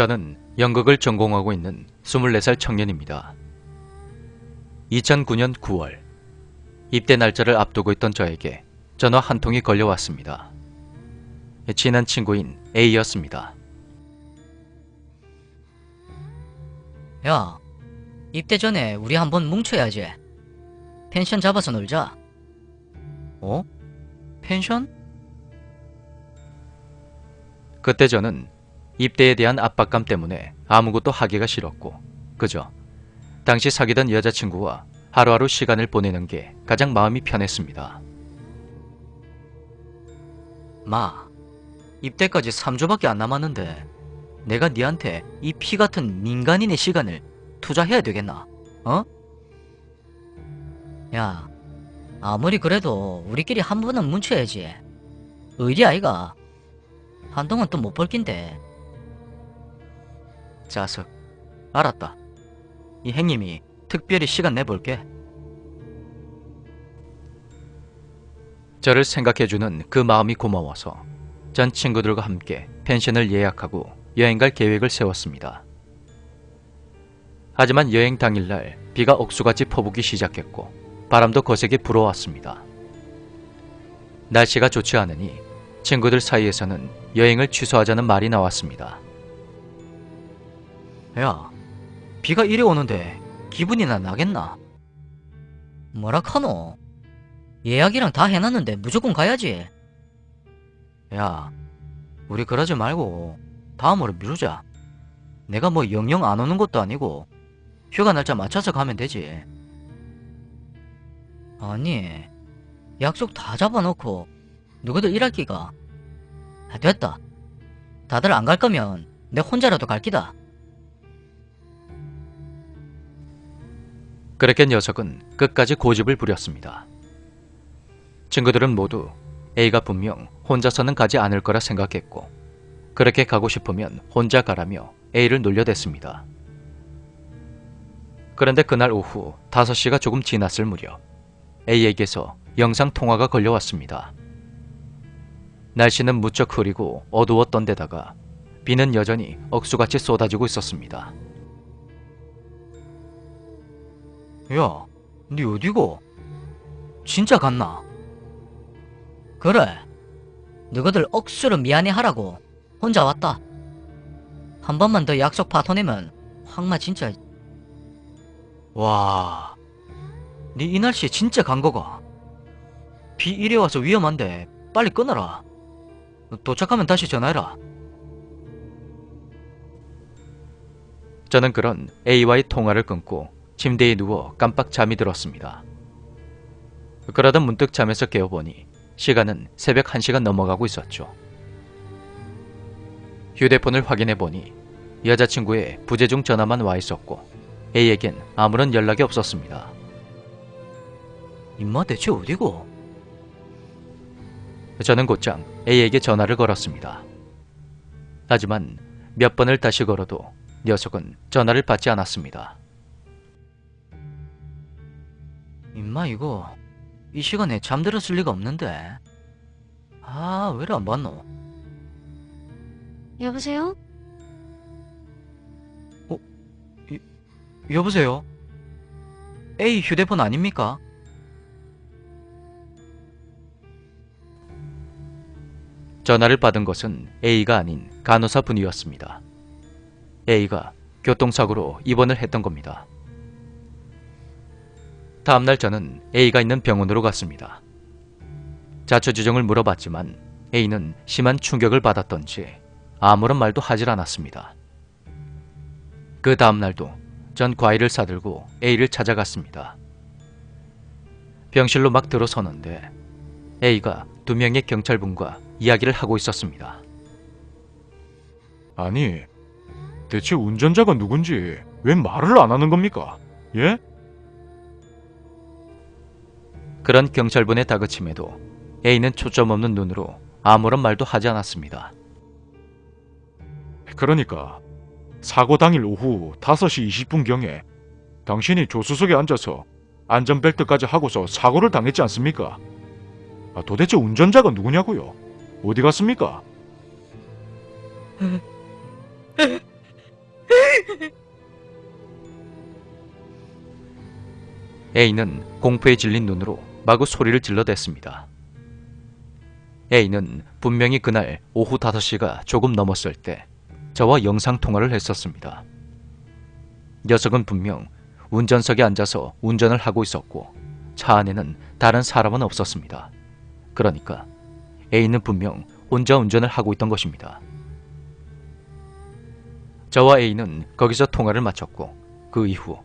저는 연극을 전공하고 있는 24살 청년입니다. 2009년 9월, 입대 날짜를 앞두고 있던 저에게 전화 한 통이 걸려왔습니다. 친한 친구인 A였습니다. 야, 입대 전에 우리 한번 뭉쳐야지. 펜션 잡아서 놀자. 어? 펜션? 그때 저는 입대에 대한 압박감 때문에 아무것도 하기가 싫었고, 그저 당시 사귀던 여자친구와 하루하루 시간을 보내는 게 가장 마음이 편했습니다. 마, 입대까지 3주밖에 안 남았는데 내가 니한테 이 피 같은 민간인의 시간을 투자해야 되겠나? 어? 야, 아무리 그래도 우리끼리 한 번은 뭉쳐야지. 의리 아이가? 한동안 또 못 볼 낀데. 자석, 알았다. 이 행님이 특별히 시간 내볼게. 저를 생각해주는 그 마음이 고마워서 전 친구들과 함께 펜션을 예약하고 여행 갈 계획을 세웠습니다. 하지만 여행 당일날 비가 억수같이 퍼붓기 시작했고 바람도 거세게 불어왔습니다. 날씨가 좋지 않으니 친구들 사이에서는 여행을 취소하자는 말이 나왔습니다. 야, 비가 이리 오는데 기분이나 나겠나? 뭐라 카노? 예약이랑 다 해놨는데 무조건 가야지. 야, 우리 그러지 말고 다음으로 미루자. 내가 뭐 영영 안 오는 것도 아니고 휴가 날짜 맞춰서 가면 되지. 아니, 약속 다 잡아놓고 누구들 일할 기가? 아, 됐다. 다들 안 갈 거면 내 혼자라도 갈 기다. 그렇게 녀석은 끝까지 고집을 부렸습니다. 친구들은 모두 A가 분명 혼자서는 가지 않을 거라 생각했고 그렇게 가고 싶으면 혼자 가라며 A를 놀려댔습니다. 그런데 그날 오후 5시가 조금 지났을 무렵 A에게서 영상 통화가 걸려왔습니다. 날씨는 무척 흐리고 어두웠던 데다가 비는 여전히 억수같이 쏟아지고 있었습니다. 야, 니 어디고? 진짜 갔나? 그래. 너희들 억수로 미안해 하라고 혼자 왔다. 한 번만 더 약속 파토내면 황마 진짜. 와, 니 이 날씨에 진짜 간 거가? 비 이리 와서 위험한데 빨리 끊어라. 도착하면 다시 전화해라. 저는 그런 A와의 통화를 끊고 침대에 누워 깜빡 잠이 들었습니다. 그러다 문득 잠에서 깨어보니 시간은 새벽 1시가 넘어가고 있었죠. 휴대폰을 확인해 보니 여자친구의 부재중 전화만 와 있었고 A에겐 아무런 연락이 없었습니다. 임마 대체 어디고? 저는 곧장 A에게 전화를 걸었습니다. 하지만 몇 번을 다시 걸어도 녀석은 전화를 받지 않았습니다. 임마 이거 이 시간에 잠들었을 리가 없는데. 아, 왜 이리 안 받노? 여보세요? 여보세요? A 휴대폰 아닙니까? 전화를 받은 것은 A가 아닌 간호사 분이었습니다. A가 교통사고로 입원을 했던 겁니다. 다음날 저는 A가 있는 병원으로 갔습니다. 자초지종을 물어봤지만 A는 심한 충격을 받았던지 아무런 말도 하질 않았습니다. 그 다음날도 전 과일을 사들고 A를 찾아갔습니다. 병실로 막 들어서는데 A가 두 명의 경찰분과 이야기를 하고 있었습니다. 아니, 대체 운전자가 누군지 왜 말을 안 하는 겁니까? 예? 그런 경찰분의 다그침에도 A는 초점 없는 눈으로 아무런 말도 하지 않았습니다. 그러니까 사고 당일 오후 5시 20분경에 당신이 조수석에 앉아서 안전벨트까지 하고서 사고를 당했지 않습니까? 아, 도대체 운전자가 누구냐고요? 어디 갔습니까? A는 공포에 질린 눈으로 마구 소리를 질러댔습니다. A는 분명히 그날 오후 5시가 조금 넘었을 때 저와 영상통화를 했었습니다. 녀석은 분명 운전석에 앉아서 운전을 하고 있었고 차 안에는 다른 사람은 없었습니다. 그러니까 A는 분명 혼자 운전을 하고 있던 것입니다. 저와 A는 거기서 통화를 마쳤고 그 이후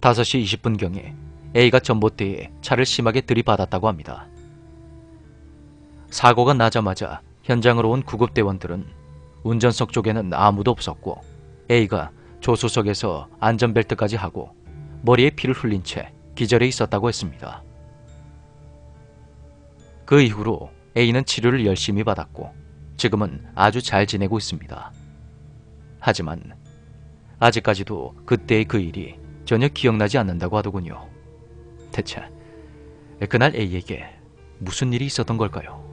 5시 20분경에 A가 전봇대에 차를 심하게 들이받았다고 합니다. 사고가 나자마자 현장으로 온 구급대원들은 운전석 쪽에는 아무도 없었고 A가 조수석에서 안전벨트까지 하고 머리에 피를 흘린 채 기절해 있었다고 했습니다. 그 이후로 A는 치료를 열심히 받았고 지금은 아주 잘 지내고 있습니다. 하지만 아직까지도 그때의 그 일이 전혀 기억나지 않는다고 하더군요. 대체 그날 A에게 무슨 일이 있었던 걸까요?